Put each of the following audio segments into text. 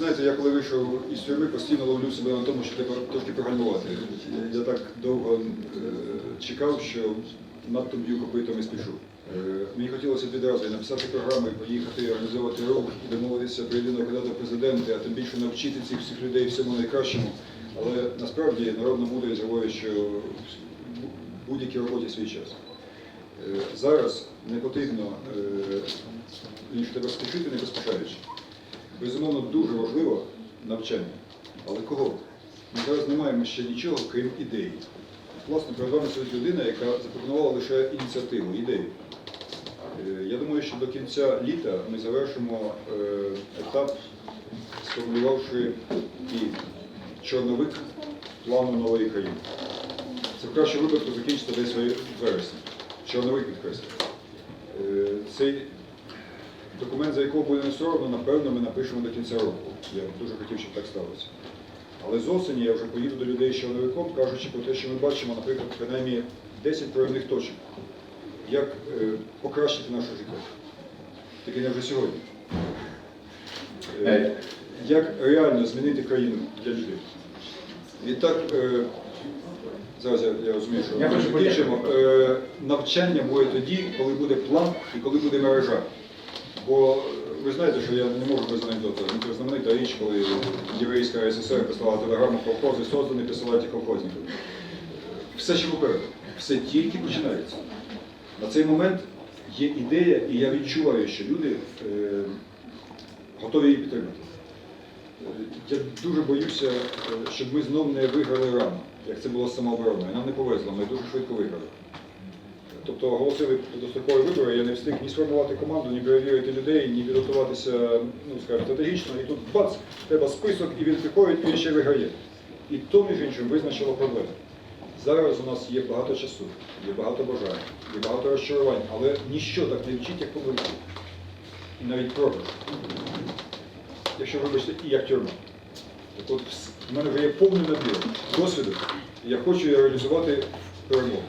знаєте, я коли вийшов із тюрми, постійно ловлю себе на тому, що треба трошки прогальмувати. Я так довго е, чекав, що надто б'ю копитом і спішу. Е, Мені хотілося відразу написати програми, поїхати, організовувати рух, домовитися про єдиного кандидата в президенти, а тим більше навчити цих всіх людей всьому найкращому. Але насправді народна мудрість говорить, що в будь-якій роботі свій час. Е, Зараз не потрібно, е, вірніше, треба спішити, не поспішаючи. Безумовно, дуже важливо навчання. Але кого? Ми зараз не маємо ще нічого, крім ідеї. Власне, перед вами сидить людина, яка запропонувала лише ініціативу, ідею. Е, Я думаю, що до кінця літа ми завершимо е, етап, сформулювавши і чорновик плану нової країни. Це в кращому випадку закінчиться десь вересні. Чорновик підкреслюю. Е, Цей документ, за якого буде не соромно, напевно, ми напишемо до кінця року. Я дуже хотів, щоб так сталося. Але з осені я вже поїду до людей з чорновиком, кажучи про те, що ми бачимо, наприклад, принаймні 10 проявних точок. Як е, покращити наше життя. Таке не вже сьогодні. Е, як реально змінити країну для людей. Відтак, е, зараз я, я розумію, що ми закінчимо. Е, навчання буде тоді, коли буде план і коли буде мережа. Бо е, ви знаєте, що я не можу без анекдоту. Ну, Це знаменита річ, коли єврейська ССР прислала телеграму колхози, создані, присилають колхозників. Все ще попереду. Все тільки починається. На цей момент є ідея, і я відчуваю, що люди е, готові її підтримати. Е, Я дуже боюся, е, щоб ми знов не виграли рано, як це було з самообороною. Нам не повезло, ми дуже швидко виграли. Тобто оголосили дострокові вибори, я не встиг ні сформувати команду, ні перевірити людей, ні підготуватися ну, скажімо, стратегічно. І тут бац, треба список, і він приходить, і він ще виграє. І то, між іншим, визначило проблему. Зараз у нас є багато часу, є багато бажань, є багато розчарувань, але ніщо так не вчить, як помилки. І навіть програш. Якщо вибачте, і як тюрма. Так от в мене вже є повний набір досвіду, і я хочу реалізувати перемогу.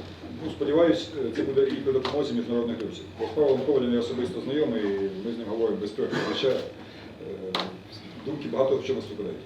Ну, сподіваюсь, це буде і при допомозі міжнародних друзів. Бо з Павлом Ковалем я особисто знайомий, і ми з ним говоримо без трьох. Хоча е, думки багато в чому співпадають.